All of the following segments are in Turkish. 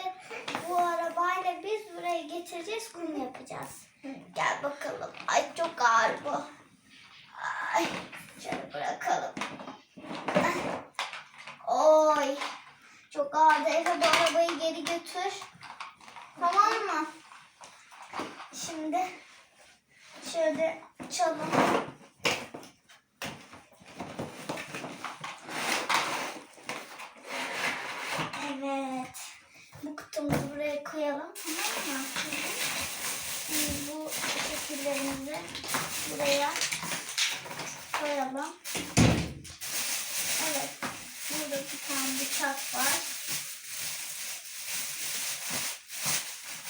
Şimdi bu arabayla biz buraya getireceğiz kum yapacağız. Gel bakalım. Ay çok ağır bu. Ay şöyle bırakalım. Oy. Çok ağırdı. Efe bu arabayı geri götür. Tamam mı? Şimdi şöyle çalın. Evet. Kutumuzu buraya koyalım. Tamam mı? Şimdi bu şekillerimizi buraya koyalım. Evet. Burada bir tane bıçak var.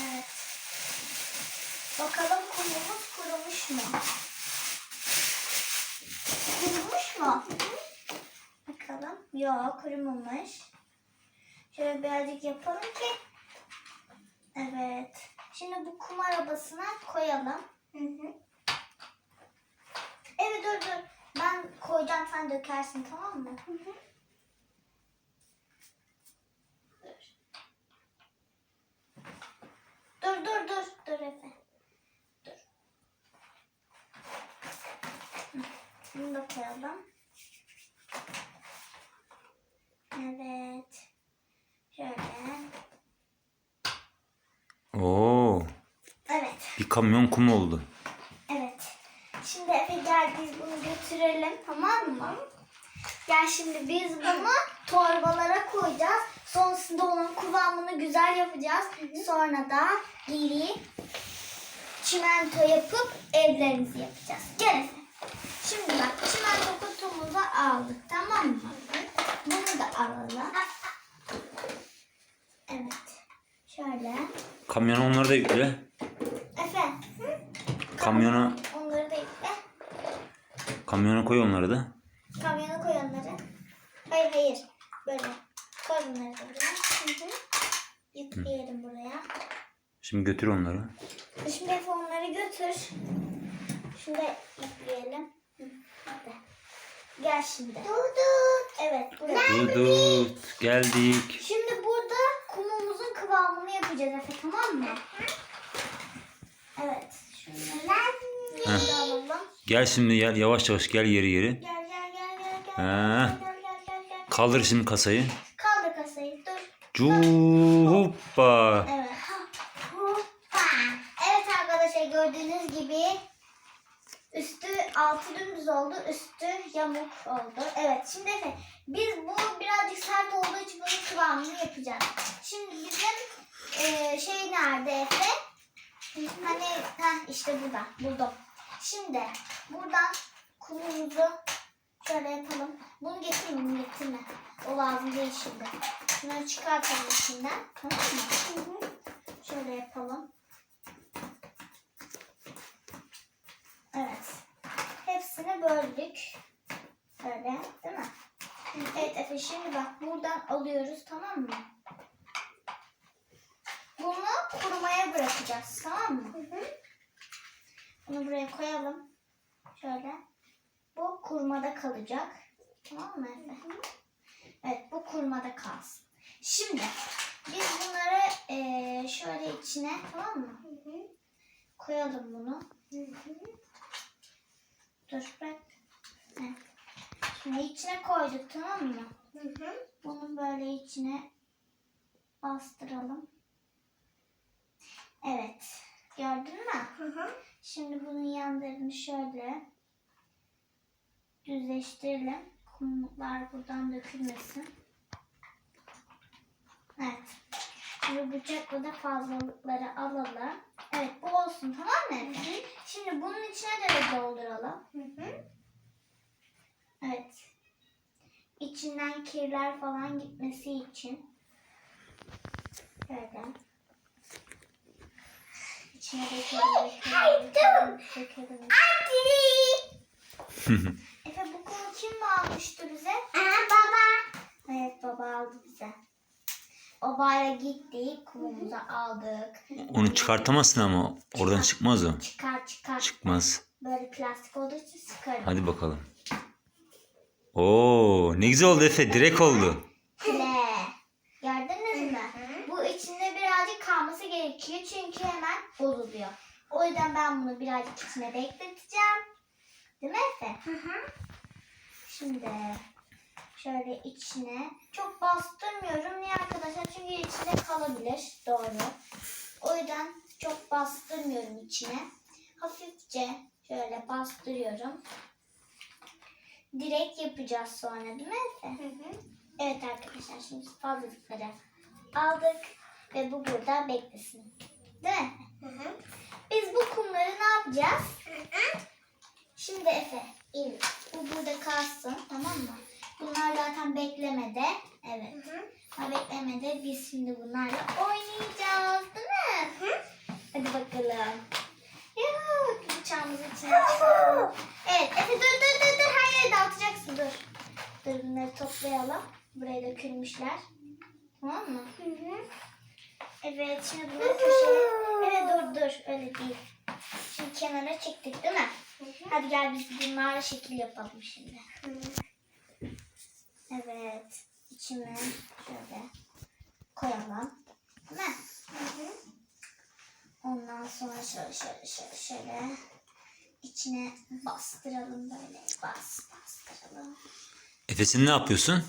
Evet. Bakalım kumumuz kurumuş mu? Kurumuş mu? Bakalım. Yok kurumamış. Şöyle birazcık yapalım ki. Evet. Şimdi bu kum arabasına koyalım. Hı hı. Evet dur dur. Ben koyacağım sen dökersin tamam mı? Hı hı. Dur. Dur dur dur. Efe. Dur. Bunu da koyalım. Evet. Şöyle. Oo, Evet. bir kamyon kum oldu. Evet. Şimdi Efe gel biz bunu götürelim tamam mı? Gel şimdi biz bunu torbalara koyacağız. Sonrasında onun kıvamını güzel yapacağız. Sonra da geri çimento yapıp evlerimizi yapacağız. Gel Efe. Şimdi bak çimento kutumuzu aldık tamam mı? Bunu da alalım. Evet. Şöyle. Kamyona onları da yükle. Kamyona, Onları da ekle. kamyona koy onları da. Kamyona koy onları. Hayır hayır. Böyle. Koy bunları da buraya. Hı hı. Yükleyelim buraya. Şimdi götür onları. Şimdi Efe onları götür. Şimdi yükleyelim. Hı, Hadi. Gel şimdi. Durduk. Evet buraya. Geldik. Şimdi burada kumumuzun kıvamını yapacağız Efe tamam mı? Evet. Alalım. Gel şimdi gel yavaş yavaş gel yeri yeri. Gel gel gel gel gel. Kaldır şimdi kasayı. Kaldır kasayı. Dur. Cuhuppa. Evet. Hoppa. Evet arkadaşlar gördüğünüz gibi üstü altı dümdüz oldu, üstü yamuk oldu. Evet şimdi Efe biz bu birazcık sert olduğu için bunun kıvamını yapacağız. Şimdi bizim eee, şey nerede Efe? Hani heh, işte burada buldum. Şimdi buradan kumumuzu şöyle yapalım. Bunu getirme bunu getirme. O lazım değil şimdi. Şunları çıkartalım içinden. Tamam mı? Şöyle yapalım. Evet. Hepsini böldük. Böyle değil mi? Evet Efe şimdi bak buradan alıyoruz tamam mı? Bunu bırakacağız tamam mı? Bunu buraya koyalım. Şöyle. Bu kurmada kalacak. Tamam mı Efe? Evet bu kurmada kalsın. Şimdi biz bunları eee, şöyle içine tamam mı? Koyalım bunu. Dur bırak. Evet. Şimdi içine koyduk tamam mı? Bunu böyle içine bastıralım. Evet. Gördün mü? Şimdi bunun yanlarını şöyle düzleştirelim. Kumlar buradan dökülmesin. Evet. Şimdi bıçakla da fazlalıkları alalım. Evet bu olsun tamam mı? Efe? Şimdi bunun içine de dolduralım. Evet. İçinden kirler falan gitmesi için. Şöyle. İçine dökelim. dökelim, dökelim. Efe bu kumu kim almıştı bize? baba. Evet baba aldı bize. Babayla gittik, kumumuzu aldık. Onu çıkartamazsın ama oradan çıkmaz o. Çıkar çıkar. Çıkmaz. Böyle plastik olduğu için sıkarım. Hadi bakalım. Oo ne güzel oldu Efe direkt oldu. Kule. Gördünüz mü? Bu bu içinde birazcık kalması gerekiyor çünkü hemen bozuluyor. O yüzden ben bunu birazcık içine bekleteceğim. Değil mi Efe? Hı hı. Şimdi şöyle içine çok bastırmıyorum. Niye arkadaşlar? Çünkü içinde kalabilir. Doğru. O yüzden çok bastırmıyorum içine. Hafifçe şöyle bastırıyorum. Direkt yapacağız sonra değil mi Efe? Evet arkadaşlar şimdi fazlalıkları aldık ve bu burada beklesin. Değil mi? Kumları ne yapacağız? Şimdi Efe, in. Bu burada kalsın, tamam mı? Bunlar zaten beklemede. Evet. Ha, beklemede biz şimdi bunlarla oynayacağız, değil mi? Hadi bakalım. Yuh, bıçağımızı içine. Evet, Efe dur dur dur dur. Her yere dağıtacaksın, dur. Dur bunları toplayalım. Buraya dökülmüşler. Tamam mı? Evet, şimdi bunları köşeye... Evet, dur dur. Öyle değil. Şimdi kenara çektik değil mi? Hadi gel biz bir mağara şekil yapalım şimdi. Evet. içine şöyle koyalım. Değil mi? Ondan sonra şöyle şöyle şöyle şöyle içine bastıralım böyle. Bas bastıralım. Efe sen ne yapıyorsun?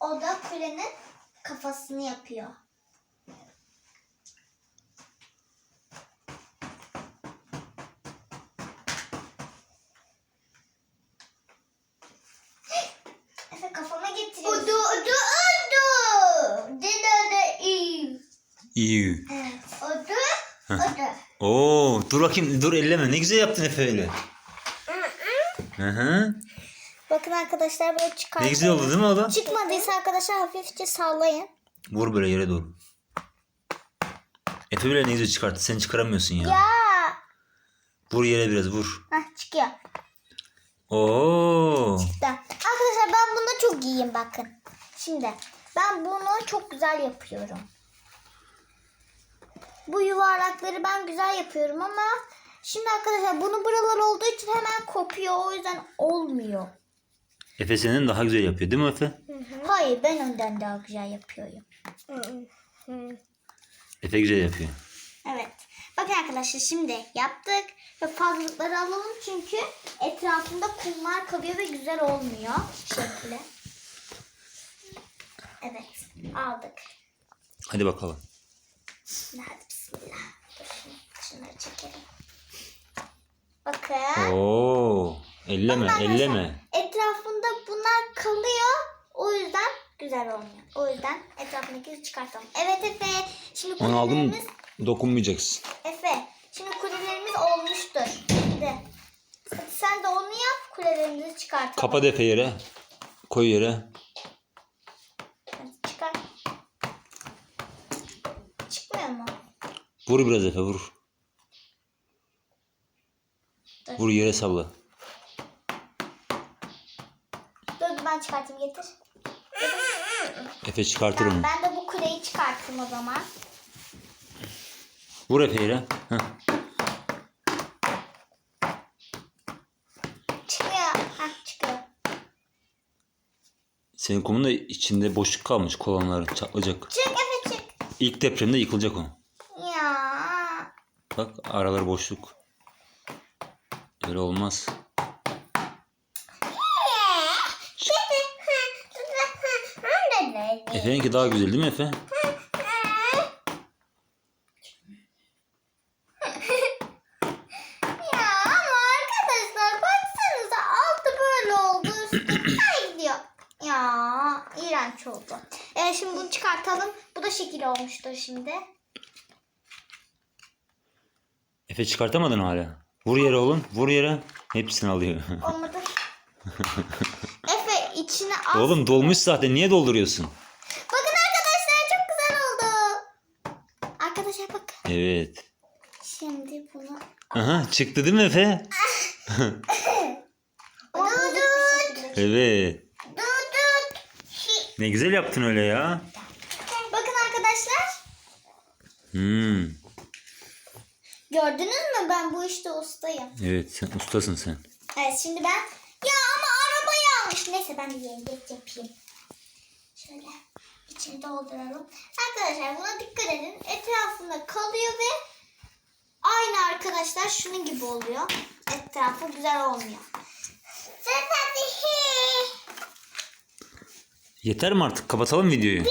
O da kulenin kafasını yapıyor. Efe kafama getiriyorsun. Udu udu udu. Dede de iyi. İyi. Udu udu. Oo, dur bakayım dur elleme. Ne güzel yaptın Efe öyle. Hı hı. Bakın arkadaşlar böyle çıkartın. Ne güzel oldu değil mi o da? Çıkmadıysa arkadaşlar hafifçe sallayın. Vur böyle yere doğru. Efe bile ne güzel çıkarttı. Sen çıkaramıyorsun ya. Ya. Vur yere biraz vur. Hah çıkıyor. Oo. Tamam. Arkadaşlar ben bunda çok iyiyim bakın. Şimdi ben bunu çok güzel yapıyorum. Bu yuvarlakları ben güzel yapıyorum ama şimdi arkadaşlar bunu buralar olduğu için hemen kopuyor. O yüzden olmuyor. Efe senin daha güzel yapıyor değil mi Efe? Hayır ben önden daha güzel yapıyorum. Efe güzel yapıyor. Arkadaşlar şimdi yaptık ve fazlalıkları alalım çünkü etrafında kumlar kalıyor ve güzel olmuyor şekli. Evet aldık. Hadi bakalım. Hadi bismillah. Dur şunları çekelim. Bakın. Oo. Elleme, arkadaşlar, elleme. Etrafında bunlar kalıyor. O yüzden güzel olmuyor. O yüzden etrafındakileri çıkartalım. Evet Efe. Şimdi Onu aldım dokunmayacaksın. Efe. Şimdi kulelerimiz olmuştur. Şimdi. Hadi sen de onu yap. Kulelerimizi çıkartalım. Kapat Efe yere. Koy yere. Hadi çıkar. Çıkmıyor mu? Vur biraz Efe vur. Dur. Vur yere salla. Dur ben çıkartayım getir. Efe çıkartır Tamam, ben de bu kuleyi çıkarttım o zaman. Vur Efe yere. Heh. Çıkıyor. Hah çıkıyor. Senin kumun da içinde boşluk kalmış kolonların çatlayacak. Çık Efe çık. İlk depremde yıkılacak o. Ya. Bak aralar boşluk. Öyle olmaz. Efe'ninki daha güzel değil mi Efe? Ya ama arkadaşlar baksanıza altı böyle oldu. Üstü ay gidiyor. Ya iğrenç oldu. Evet şimdi bunu çıkartalım. Bu da şekil olmuştur şimdi. Efe çıkartamadın hala. Vur yere oğlum. Vur yere. Hepsini alıyor. Olmadı. Efe içine al. oğlum dolmuş zaten. Niye dolduruyorsun? Bakın arkadaşlar çok güzel oldu. Arkadaşlar bakın. Evet. Şimdi bunu Aha çıktı değil mi Efe? Bir şekilde- Evet. Ne güzel yaptın öyle ya. Bakın arkadaşlar. Hmm. Gördünüz mü ben bu işte ustayım. Evet sen ustasın sen. Evet şimdi ben ya ama araba yanlış. Neyse ben bir yengeç yapayım. Şöyle içini dolduralım. Arkadaşlar buna dikkat edin. Etrafında kalıyor ve aynı arkadaşlar şunun gibi oluyor. Etrafı güzel olmuyor. Yeter mi artık? Kapatalım videoyu. Bitti.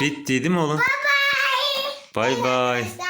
Bitti değil mi oğlum? Bye bye. Bye bye.